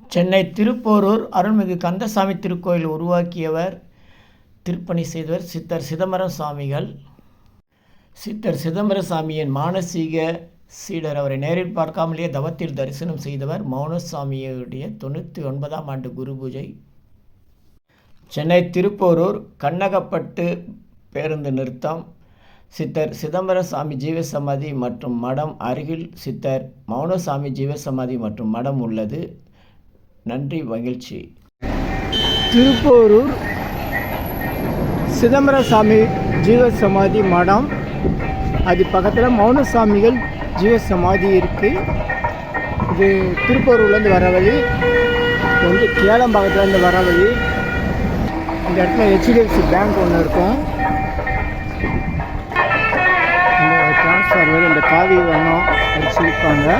சென்னை திருப்போரூர் அருள்மிகு கந்தசாமி திருக்கோயில் உருவாக்கியவர் திருப்பணி செய்தவர் சித்தர் சிதம்பரம் சுவாமிகள் சித்தர் சிதம்பர சாமியின் மானசீக சீடர் அவரை நேரில் பார்க்காமலேயே தவத்தில் தரிசனம் செய்தவர் மௌனசாமியுடைய தொண்ணூற்றி ஒன்பதாம் ஆண்டு குரு பூஜை. சென்னை திருப்போரூர் கண்ணகப்பட்டு பேருந்து நிறுத்தம். சித்தர் சிதம்பர சாமி ஜீவசமாதி மற்றும் மடம் அருகில் சித்தர் மௌனசாமி ஜீவசமாதி மற்றும் மடம் உள்ளது. நன்றி மகிழ்ச்சி. திருப்போரூர் சிதம்பரசாமி ஜீவசமாதி மடம். அது பக்கத்தில் மௌனசாமிகள் ஜீவசமாதி இருக்குது இது திருப்போரூர்லேருந்து வர வழி. வந்து வந்து கேளம்பாக்கத்துலேருந்து வர வழி. இந்த இடத்துல ஹெச்டிஎஃப்சி பேங்க் ஒன்று இருக்கும். இந்த டிரான்ஸ்ஃபார்மர் இந்த காவி வண்ணம் அடிச்சிருப்பாங்க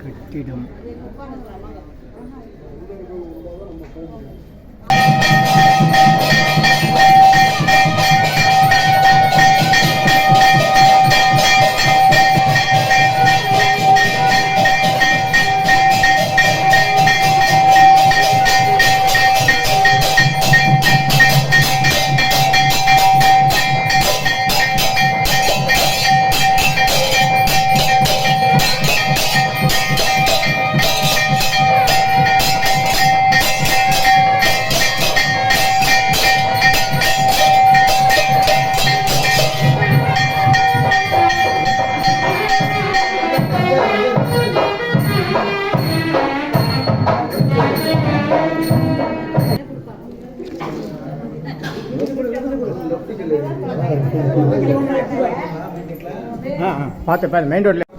கட்டிடம் பார்த்து பாரு மெயின் ரோட்ல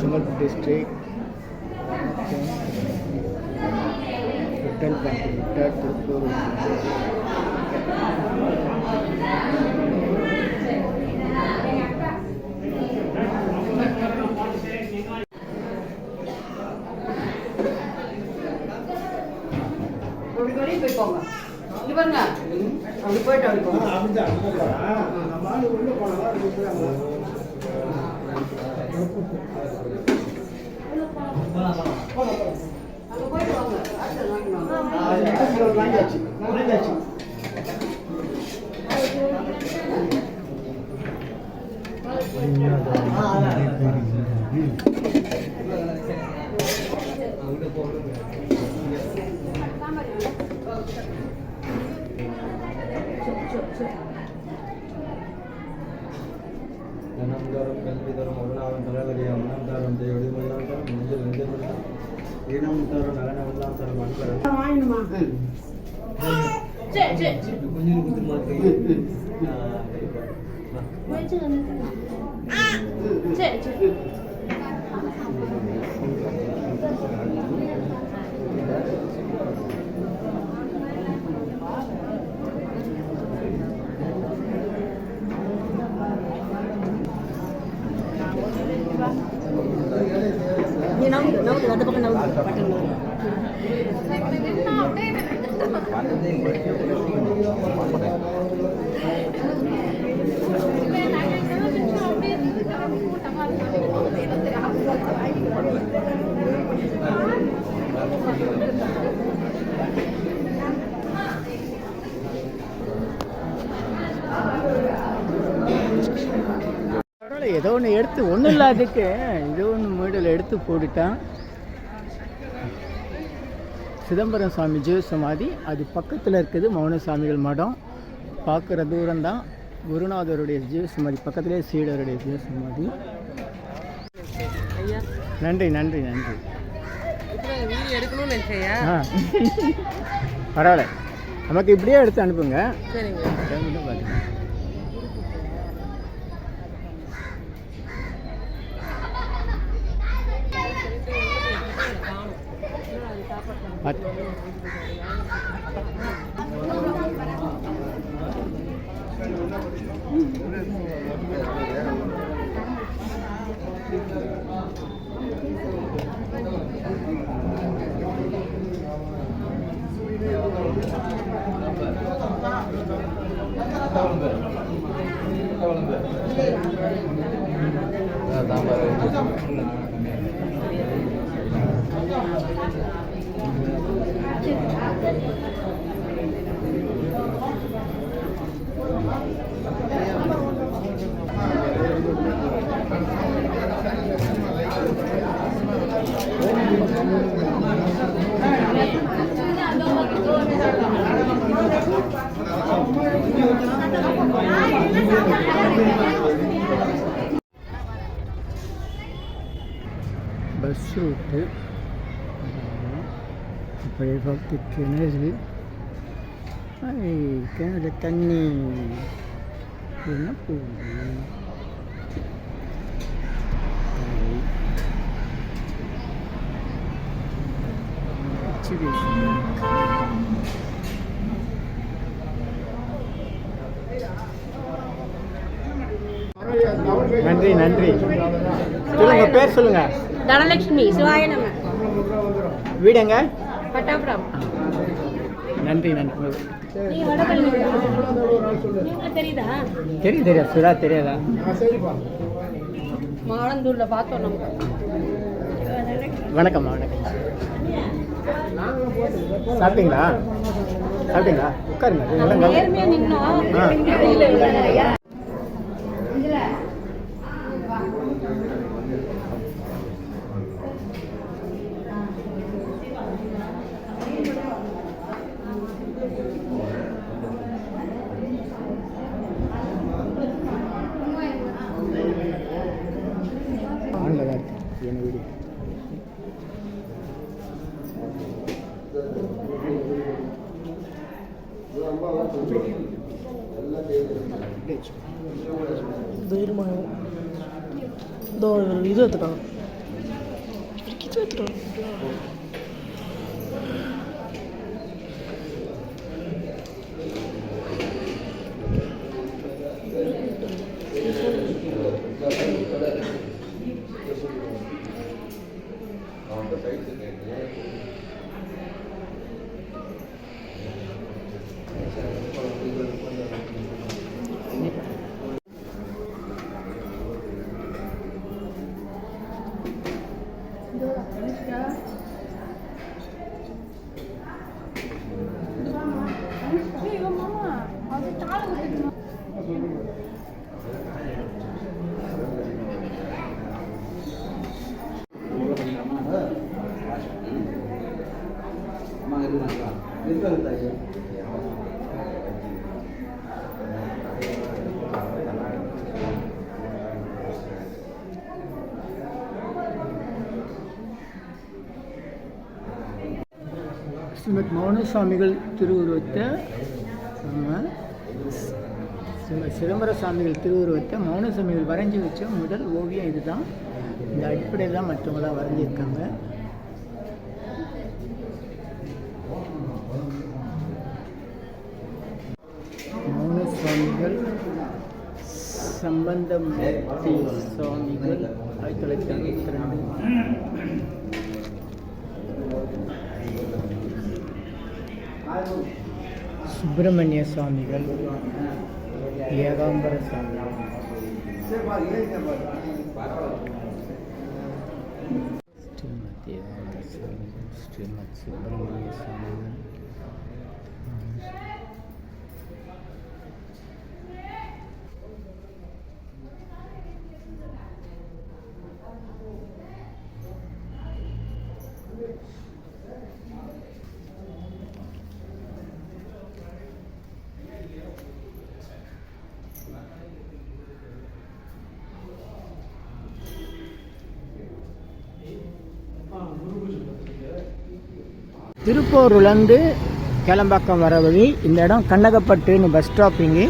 திருப்பூர் ஜுமல் டிஸ்ட்ரிக்ட் விட்டல் பேங்க் விட்டல் திருப்பூர் அப்படி வெளியே போய் போங்க இங்க பாருங்க அப்படி போயிட்டு அப்படி போங்க அங்க போயிட்டு வாங்க அடுத்து வாங்கிக்கணும் வாங்கியாச்சு வாங்கியாச்சு தினம்தோறும் கல்வி தரும் அருளாளன் தலைவரிய மனம் தரும் தேவடி மல்லாம் தரும் நெஞ்சில் நெஞ்சில் மல்லாம் இனம் தரும் நலனமெல்லாம் தரும் அன்பரம் கொஞ்சம் 왜 저는 아! 제, 제. Thank you. ஏதோ ஒன்று எடுத்து ஒன்றும் இல்லாததுக்கு ஏதோ ஒன்று மீடல் எடுத்து போட்டுட்டான். சிதம்பரம் சுவாமி ஜீவ சமாதி அது பக்கத்தில் இருக்குது மௌன சாமிகள் மடம். பார்க்குற தூரம்தான். குருநாதருடைய ஜீவ சமாதி பக்கத்திலே சீடருடைய ஜீவ சமாதி. நன்றி நன்றி நன்றி. பரவாயில்ல. நமக்கு இப்படியே எடுத்து அனுப்புங்க. பாருங்க. பார்த்து தான் பஸ் ரூட்டு அப்படியே பார்த்து கிணறு ஐ, கிணறு தண்ணி என்ன போகுது ஐ. HDFC Bank. நன்றி நன்றி சொல்லுங்க பேர் சொல்லுங்க தனலட்சுமி சிவாய நம வீடுங்க பட்டாபுரம் நன்றி நன்றி. தெரியுதா? தெரியும் தெரியும். சுறா தெரியாதா? மாலந்தூர்ல பார்த்தோம் நம்ம. வணக்கம்மா வணக்கம். சாப்பிட்டீங்களா? சாப்பிட்டீங்களா? உட்காருங்க நம்ம இல்லைங்க. நேர்மையா நின்னோம் ஆ. இல்ல, இல்ல, இல்ல. ஆன்ல தான் இருக்கு என்ன வீடு இது எடுத்துட்டான் இது எடுத்துட்டான் அம்மா இருந்தாங்களா இருக்காங்க தாய். ஸ்ரீமத் மௌன சுவாமிகள் திருவுருவத்தை நம்ம ஸ்ரீமத் சிதம்பர சுவாமிகள் திருவுருவத்தை மௌன சுவாமிகள் வரைஞ்சி வச்ச முதல் ஓவியம் இதுதான். இந்த அடிப்படையில் தான் மற்றவங்களாம் வரைஞ்சிருக்காங்க மௌன சுவாமிகள் சம்பந்தம் சுவாமிகள் ஆயிரத்தி தொள்ளாயிரத்தி அறுபத்தி ரெண்டு சுப்பிரமணிய சுவாமிகள் ஏகாம்பர சுவாமி ஸ்ரீமத் ஏகாம்பர சுவாமிகள் ஸ்ரீமத் சுப்பிரமணிய சுவாமிகள். திருப்பூர்லேருந்து கேளம்பாக்கம் வர வழி இந்த இடம் கண்ணகப்பட்டுன்னு பஸ் ஸ்டாப்பிங்கு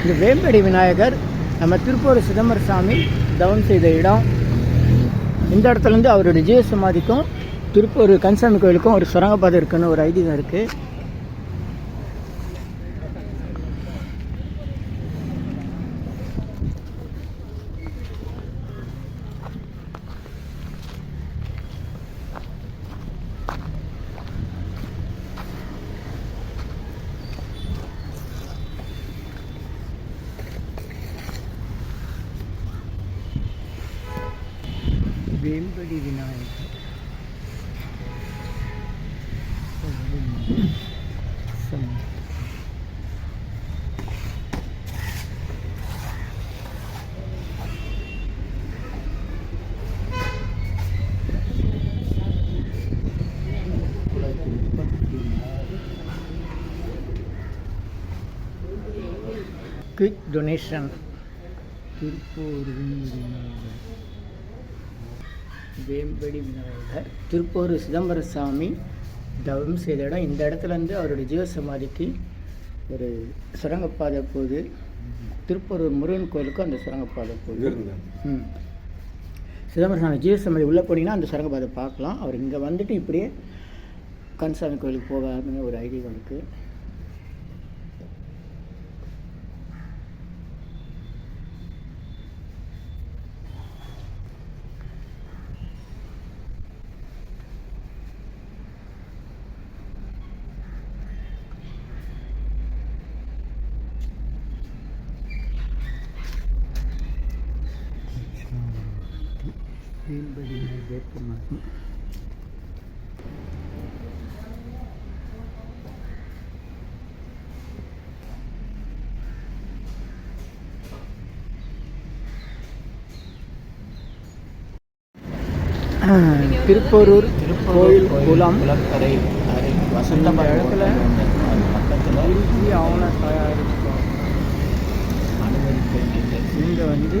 இந்த வேம்படி விநாயகர் நம்ம திருப்பூர் சிதம்பர சாமி தவம் செய்த இடம். இந்த இடத்துலேருந்து அவருடைய ஜீவ சமாதிக்கும் திருப்பூர் கன்சாமி கோயிலுக்கும் ஒரு சுரங்கப்பாதை இருக்குன்னு ஒரு ஐதீகம் இருக்குது வேம்படி விநாயகர் குயிக் டொனேஷன் திருப்பூர் வேம்படி விநாயகர். திருப்பூர் சிதம்பர சாமி தவம் செய்த இடம். இந்த இடத்துல இருந்து அவருடைய ஜீவசமாதிக்கு ஒரு சுரங்கப்பாதை போகுது. திருப்பூர் முருகன் கோயிலுக்கும் அந்த சுரங்கப்பாதை போகுது. ம். சிதம்பர சாமி ஜீவசமாதி உள்ளே போனீங்கன்னா அந்த சுரங்கப்பாதை பார்க்கலாம். அவர் இங்கே வந்துட்டு இப்படியே கன்சாமி கோயிலுக்கு போகாதுன்னு ஒரு ஐதீகம் இருக்குது வீண்படி வேப்பமரம் திருப்போரூர் கோயில் குளம். குளக்கரை வசந்த இடத்துல பக்கத்தில் இஞ்சி தயாரிக்கும் அனுமதிக்க இங்கே வந்து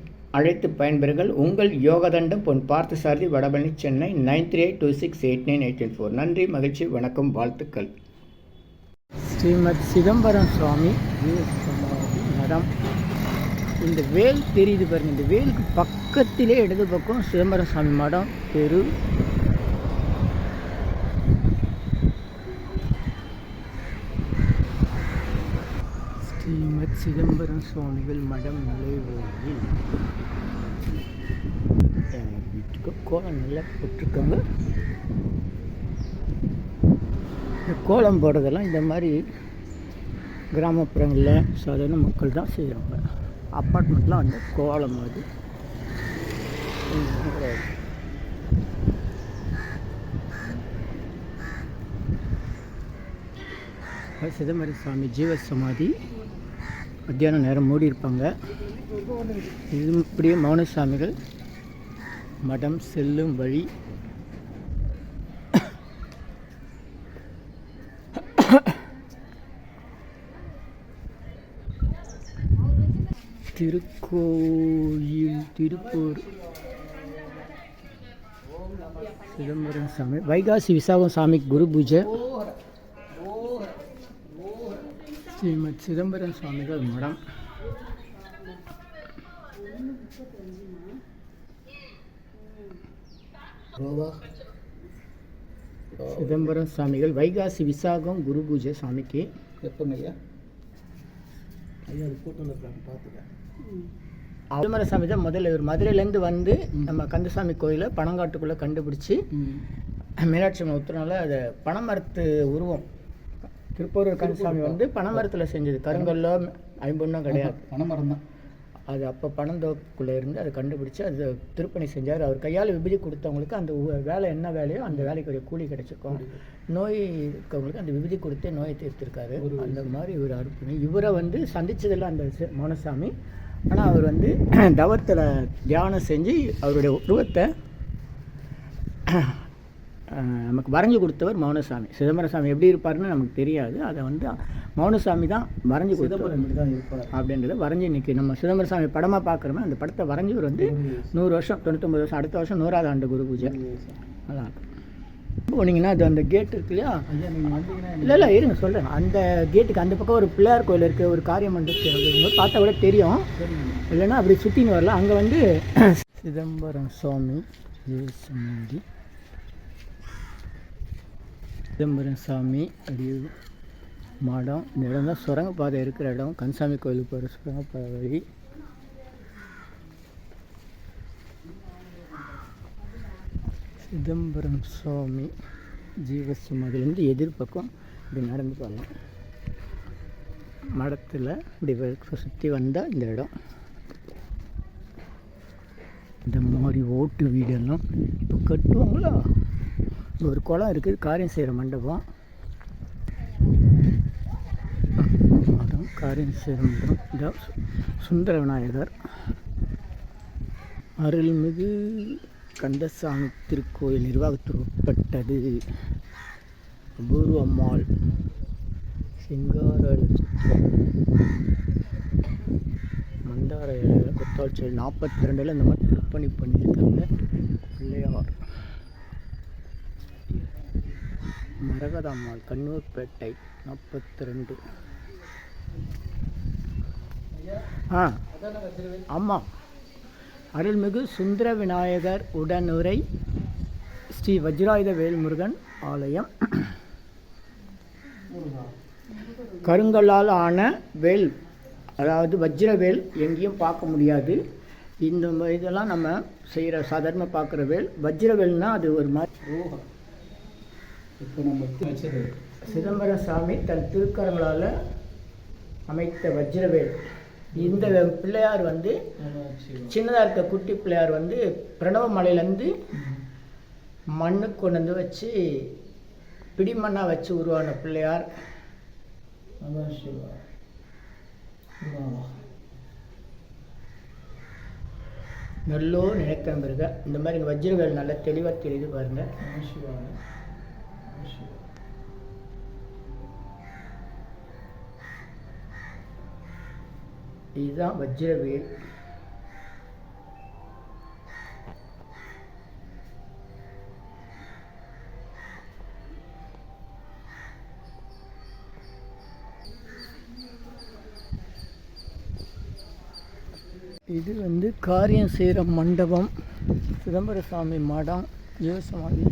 அழைத்து பயன்பெறுங்கள். உங்கள் Yogathandam Pon Parthasarathy Vadapalani Chennai nine three eight two six eight nine eight four. நன்றி மகிழ்ச்சி வணக்கம் வாழ்த்துக்கள். ஸ்ரீமத் சிதம்பரம் சுவாமி மடம். இந்த வேல் தெரியுது பாருங்கள் இந்த வேலுக்கு பக்கத்திலே இடது பக்கம் சிதம்பரம் சுவாமி மடம். தெரு ஸ்ரீமத் சிதம்பரம் சுவாமிகள் மடம் நுழைவோயில் வீட்டுக்கு கோலம் நல்லா போட்டிருக்காங்க. இந்த கோலம் போடுறதெல்லாம் இந்த மாதிரி கிராமப்புறங்களில் சாதாரண மக்கள் தான் செய்கிறாங்க அப்பார்ட்மெண்ட்லாம் வந்து கோலம் அது கிடையாது. சிதம்பரம் சுவாமி ஜீவ சமாதி மத்தியானம் நேரம் மூடி இருப்பாங்க. இது இப்படியே மௌனசாமிகள் மடம் செல்லும் வழி. திருக்கோயில் திருப்பூர். சிதம்பரம் சாமி வைகாசி விசாகம் சாமி குரு பூஜை. ஸ்ரீமத் சிதம்பரம் சுவாமிகள் மடம். சிதம்பரம் சுவாமிகள் வைகாசி விசாகம் குரு பூஜை சாமிக்கு எப்போங்க ஐயா? ஐயா அது ஃபோட்டோவில் இருக்காங்க பார்த்துட்டேன் சிதம்பரம் சாமி தான் முதல்ல இவர் மதுரையிலேருந்து வந்து நம்ம கந்தசாமி கோயிலை பனங்காட்டுக்குள்ளே கண்டுபிடிச்சி மீனாட்சி அம்மன் உத்தரனால அதை பனைமரத்து உருவம் திருப்பூர் கந்தசாமி வந்து பனைமரத்தில் செஞ்சது. கருங்கல்லோ ஐம்பொன்னும் கிடையாது. பணமரம் தான். அது அப்போ பனந்தோப்புக்குள்ளே இருந்து அதை கண்டுபிடிச்சு அது திருப்பணி செஞ்சார். அவர் கையால் விபதி கொடுத்தவங்களுக்கு அந்த வேலை என்ன வேலையோ அந்த வேலைக்குரிய கூலி கிடைச்சிருக்கும். நோய் இருக்கவங்களுக்கு அந்த விபதி கொடுத்து நோயை தீர்த்திருக்காரு. அந்த மாதிரி இவர் அர்ப்பணி. இவரை வந்து சந்திச்சதில்ல அந்த மௌனசாமி. ஆனால் அவர் வந்து தவத்தில் தியானம் செஞ்சு அவருடைய உருவத்தை நமக்கு வரைஞ்சி கொடுத்தவர் மௌனசாமி. சிதம்பரம் சாமி எப்படி இருப்பாருன்னு நமக்கு தெரியாது. அதை வந்து மௌனசாமி தான் வரைஞ்சி கொடுத்தவர். தான் இருப்பார். அப்படின்றத வரைஞ்சி இன்னைக்கு நம்ம சிதம்பரம் சாமி படமாக பார்க்குறோமே அந்த படத்தை வரைஞ்சவர் வந்து நூறு வருஷம். தொண்ணூத்தொம்பது வருஷம் அடுத்த வருஷம் நூறாவது ஆண்டு குரு பூஜை. நல்லா இருக்கும் போனீங்கன்னா அது அந்த கேட் இருக்கு இல்லையா? இல்லை இல்லை இருங்க சொல்கிறேன் அந்த கேட்டுக்கு அந்த பக்கம் ஒரு பிள்ளையார் கோயில் இருக்குது ஒரு காரியம் அப்படிங்கும்போது பார்த்தா கூட தெரியும். இல்லைன்னா அப்படி சுற்றின்னு வரல அங்கே வந்து சிதம்பரம் சுவாமி சமாதி சிதம்பரம் சாமி அப்படி மடம் இந்த இடம் தான் சுரங்கப்பாதை இருக்கிற இடம். கன்சாமி கோயிலுக்கு போகிற சுரங்கப்பாதை. வழி சிதம்பரம் சுவாமி ஜீவசுமதிலேருந்து எதிர்பக்கம் இப்படி நடந்து போகலாம் மடத்தில் இப்படி சுற்றி வந்தால் இந்த இடம். இந்த மாதிரி ஓட்டு வீடெல்லாம் இப்போ கட்டுவாங்களா? ஒரு குளம் இருக்குது. காரியம் செய்கிற மண்டபம். மடம் காரியம் செய்கிற மண்டபம். சு- சுந்தர விநாயகர் அருள்மிகு கந்தசாமி திருக்கோயில் நிர்வாகத்துக்கு உட்பட்டது அபூர்வம்மாள் சிங்காரல் மந்தார கொத்தாட்சியில் நாற்பத்தி ரெண்டில் இந்த மாதிரி திருப்பணி பண்ணியிருக்காங்க. பிள்ளையார். மரகதம்மாள் கண்ணூர்பேட்டை நாற்பத்தி ரெண்டு ஆ ஆமாம் அருள்மிகு சுந்தர விநாயகர் உடனுரை ஸ்ரீ வஜ்ராயுத வேல்முருகன் ஆலயம். கருங்கல்லால் ஆன வேல் அதாவது வஜ்ரவேல் எங்கேயும் பார்க்க முடியாது. இந்த இதெல்லாம் நம்ம செய்கிற சாதாரண பார்க்குற வேல் வஜ்ரவேல்னால் அது ஒரு மாதிரி இப்போ நம்ம சிதம்பரம் சாமி தன் திருக்கரங்களால் அமைத்த வஜ்ரவேல். இந்த பிள்ளையார் வந்து சின்னதாக இருக்க குட்டி பிள்ளையார் வந்து பிரணவ மலையிலேருந்து மண்ணு கொண்டு வந்து வச்சு பிடிமண்ணாக வச்சு உருவான பிள்ளையார். நல்லோ நினைக்கம் இருக்க இந்த மாதிரி வஜ்ரவேல் நல்லா தெளிவாக தெரியுது பாருங்கள் இதுதான் வஜ்ரவேல். இது வந்து காரியம் செய்கிற மண்டபம் சிதம்பர சாமி மடம் ஜீவசமாதி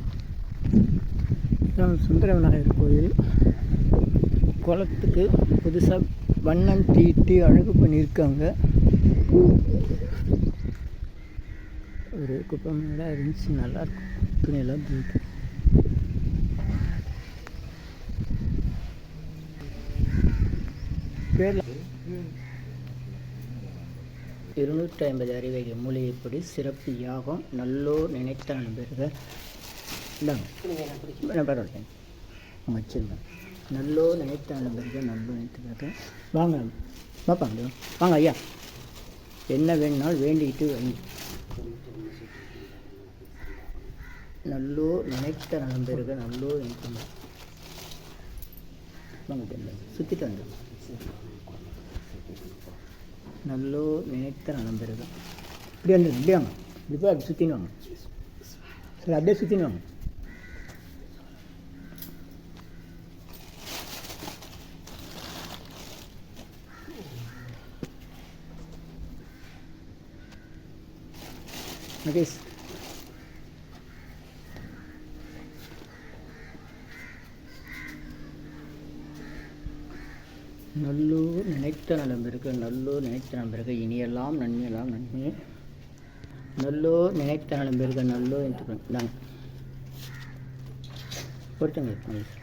நான் சுந்தர விநாயகர் கோயில். குளத்துக்கு புதுசாக வண்ணம் தீட்டி அழகு பண்ணியிருக்காங்க. ஒரு குப்பம் இடம் இருந்துச்சு நல்லாயிருக்கும். துணியெல்லாம் போயிட்டு பேர் இருநூற்றி ஐம்பது அறிவைகள் மூலிகைப்படி சிறப்பு யாகம் நல்லோர் நினைத்த நண்பர்கள். இந்தாங்க. நான் பரவாயில்ல அவங்க வச்சுருந்தேன் நல்லோர் நினைத்த நண்பர்கள் வாங்க பாப்பா வாங்க ஐயா. என்ன வேணும்னாலும் வேண்டிக்கிட்டு வைங்க. நல்லோ நினைத்த நண்பர்கள் நல்லோ நினைக்கணும் வாங்க தெரியல சுற்றிட்டு வந்து நல்லோ நினைத்த நண்பர்கள் இப்படி வந்து இப்படி வாங்க. இப்படி போய் அப்படி சுற்றின்னு வாங்க. சரி அப்படியே சுற்றின்னு வாங்க. மகேஷ் நல்லூர் நினைத்த நலம்பிற்கு நல்லூர் நினைத்த நலம்பிற்கு இனியெல்லாம் நன்மையெல்லாம் நன்மை. நல்லூர் நினைத்த நலம்பிற்கு நல்லூர் என்று இந்தாங்க ஒருத்தங்க மகேஷ்.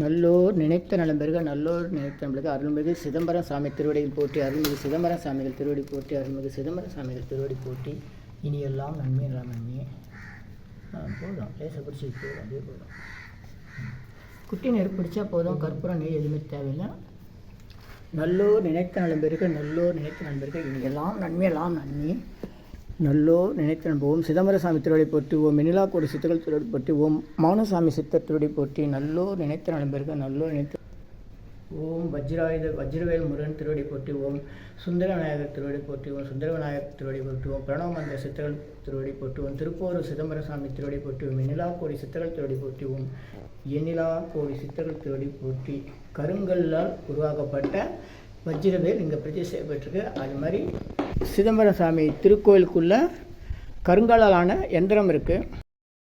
நல்லோர் நினைத்த நலம்பெருக நல்லோர் நினைத்த நலம்பெருக அருள்மிகு சிதம்பரம் சாமி திருவடியில் போட்டி அருள்மிகு சிதம்பரம் சாமிகள் திருவடி போட்டி அருள்மிகு சிதம்பரம் சாமிகள் திருவடி போட்டி இனி எல்லாம் நன்மை எல்லாம் நன்மையே. ஆ போதும். லேசை பிடிச்சி போதும் அதே போதும். குட்டி நெருப்பு பிடிச்சா போதும். கற்பூரம் நெய் எதுவுமே தேவையில்லை. நல்லோர் நினைத்த நலம்பெருக நல்லோர் நினைத்த நண்பர்கள் இனி எல்லாம் நன்மையெல்லாம் நன்மையே. நல்லோர் நினைத்த நம்புவோம். சிதம்பரசாமி திருவடி போற்றி ஓம் மினிலாக்கோடி சித்தர்கள் திருவடி போற்றி ஓம் மௌனசாமி சித்தர் திருவடி போற்றி நல்லோர் நினைத்த நண்பர்கள் நல்லோர் நினைத்த ஓம் வஜ்ராயுத வஜ்ரவேல் முருகன் திருவடி போற்றி ஓம் சுந்தர விநாயகர் திருவடி போற்றி ஓம் சுந்தர விநாயகர் திருவடி போற்றி ஓம் பிரணவமந்த சித்தர்கள் திருவடி போற்றி ஓம் திருப்போரூர் சிதம்பரசாமி திருவடி போற்றி ஓம் எண்ணிலா கோடி சித்தர்கள் திருவடி போற்றி ஓம் எண்ணிலா கோடி சித்தர்கள் திருவடி போற்றி கருங்கல்லால் உருவாக்கப்பட்ட வஜ்ரவேல் இங்கே பிரதிஷ்டை செய்யப்பட்டிருக்கு அது மாதிரி சிதம்பரம் சாமி திருக்கோயிலுக்குள்ளே கருங்கலாலான எந்திரம் இருக்குது